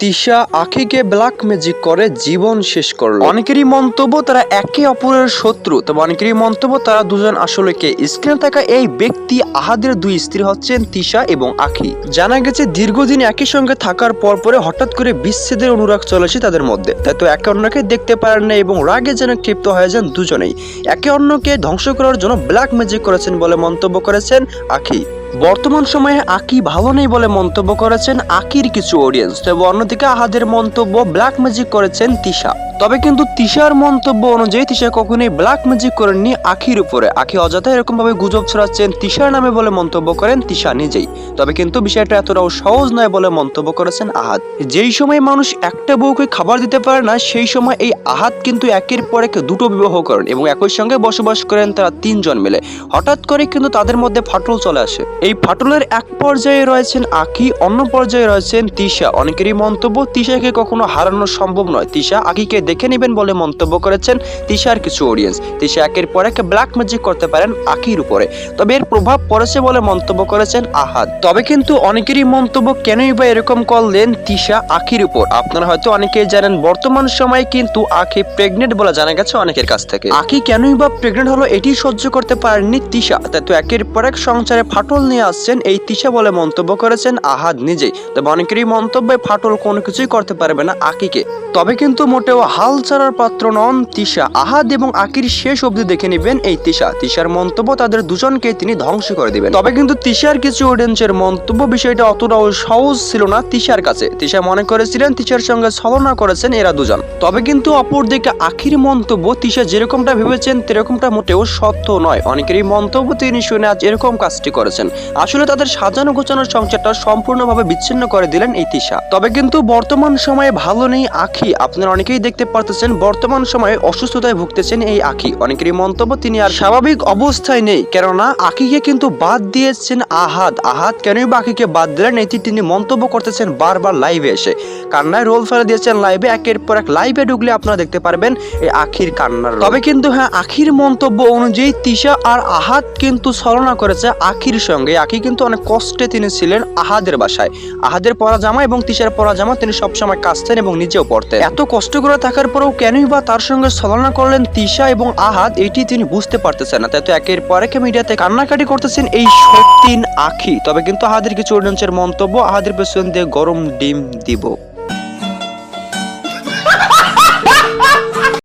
Tisha আখিকে black magic করে, জীবন শেষ করল। অনেকেরই মন্তব্য, তারা একে অপরের শত্রু। তবে অনেকেরই মন্তব্য, তারা দুজন আসলে কে? স্ক্রিনে থাকা এই ব্যক্তি, আহাদের দুই স্ত্রী হচ্ছেন তিশা এবং আখি। জানা গেছে, দীর্ঘদিন একই সঙ্গে থাকার পর পরে হঠাৎ করে বিচ্ছেদের অনুরাগ চলেছে তাদের মধ্যে। তাই তো একে অন্যকে দেখতে পারেন না এবং রাগে যেন ক্ষিপ্ত হয়ে যান দুজনেই। একে অন্যকে ধ্বংস করার জন্য ব্ল্যাক ম্যাজিক করেছেন বলে মন্তব্য করেছেন আখি। বর্তমান সময়ে আকি ভালো নেই বলে মন্তব্য করেছেন আকির কিছু অডিয়েন্স তবে অন্যদিকে আহাদের মন্তব্য ব্ল্যাক ম্যাজিক করেছেন তিশা। তবে কিন্তু তিশার মন্তব্য অনুযায়ী তিশা কখনোই ব্ল্যাক ম্যাজিক করেননি আখির উপরে। আখি অযথা এরকম ভাবে গুজব ছড়াচ্ছেন তিশার নামে বলে মন্তব্য করেন তিশা নিজেই। তবে কিন্তু বিষয়টা এতটাও সহজ নয় বলে মন্তব্য করেছেন আহাদ। যেই সময় মানুষ একটা বউকে খাবার দিতে পারে না, সেই সময় এই আহাদ কিন্তু একের পর এক দুটো বিবাহ করেন এবং একই সঙ্গে বসবাস করেন তারা তিনজন মিলে। হঠাৎ করে কিন্তু তাদের মধ্যে ফাটল চলে আসে। এই ফাটলের এক পর্যায়ে রয়েছেন আকি অন্য পর্যায়ে রয়েছেন তিশা। অনেকেরই মন্তব্য, তিশাকে কখনো হারানো সম্ভব নয়। তিশা আকিকে দেখে নেবেন বলে মন্তব্য করেছেন তিশার কিছু অডিয়েন্স তিশা একের পর এক ব্ল্যাক ম্যাজিক করতে পারেন আকির উপরে। তবে এর প্রভাব পড়েছে বলে মন্তব্য করেছেন আহাদ। তবে কিন্তু অনেকেরই মন্তব্য কেনই বা এরকম করলেন তিশা আখির উপর। আপনারা হয়তো অনেকেই জানেন, বর্তমান সময়ে কিন্তু আখি প্রেগনেন্ট বলে জানা গেছে অনেকের কাছ থেকে। আখি কেনই বা প্রেগনেন্ট হলো এটি সহ্য করতে পারেননি তিশা। তাই তো একের পর এক সংসারে ফাটল নিয়ে আসছেন এই তিশা বলে মন্তব্য করেছেন আহাদ নিজেই। তবে অনেকেরই মন্তব্যে ফাটল কোনো কিছুই করতে পারবে না আকিকে। তবে কিন্তু মোটেও হাল ছাড়ার পাত্র নন তিশা। আহাদ এবং আকির শেষ অবধি দেখে নেবেন এই তিশা। তিশার মন্তব্য তাদের দুজনকে তিনি ধ্বংস করে দিবেন। তবে কিন্তু তিশার কিছু অডিয়েন্সের মন্তব্য বিষয়টা অতটাও সহজ ছিল না তিশার কাছে। তিশা মনে করেছিলেন তিশার সঙ্গে ছলনা করেছেন এরা দুজন। তবে কিন্তু অপরদিকে আখির মন্তব্য তিশা যেরকমটা ভেবেছেন তেরকমটা মোটেও সত্য নয়। অনেকেরই মন্তব্য তিনি শুনে আজ এরকম কাজটি করেছেন। আসলে তাদের সাজানো গোছানোর সংসারটা সম্পূর্ণভাবে বিচ্ছিন্ন করে দিলেন এই তিশা। তবে কিন্তু বর্তমান সময়ে ভালো নেই আখি। আপনারা অনেকেই দেখতে পারতেছেন, বর্তমান সময়ে অসুস্থতায় ভুগতেছেন এই আখি। অনেকেরই মন্তব্য, তিনি আর স্বাভাবিক অবস্থায় নেই। কেননা, আখিকে কিন্তু বাদ দিয়েছেন আহাদ। আহাদ কেনই বা আখিকে বাদ দিলেন? এটি তিনি মন্তব্য করতেছেন বারবার লাইভে এসে। কান্নায় রোল ফেলে দিয়েছেন লাইভে। একের পর এক লাইভে ঢুকলে আপনারা দেখতে পারবেন এই আখির কান্নার তবে কিন্তু হ্যাঁ আখির মন্তব্য অনুযায়ী তিশা আর আহাদ কিন্তু ছলনা করেছে আখির সঙ্গে। আখি কিন্তু অনেক কষ্টে তিনি ছিলেন আহাদের বাসায়। আহাদের পরা জামা এবং তিশার পরা জামা তিনি সবসময় কাচতেন এবং নিজেও পড়তেন। এত কষ্ট করে থাকার পরেও কেনই বা তার সঙ্গে ছলনা করলেন তিশা এবং আহাদ এটি তিনি বুঝতে পারতেছেন না। তাই তো একের পর এক মিডিয়াতে কান্নাকাটি করতেছেন এই সত্যিন আখি। তবে কিন্তু আহাদের কিছু অডিয়েন্সের মন্তব্য আহাদের পেছন দিয়ে গরম ডিম দিব।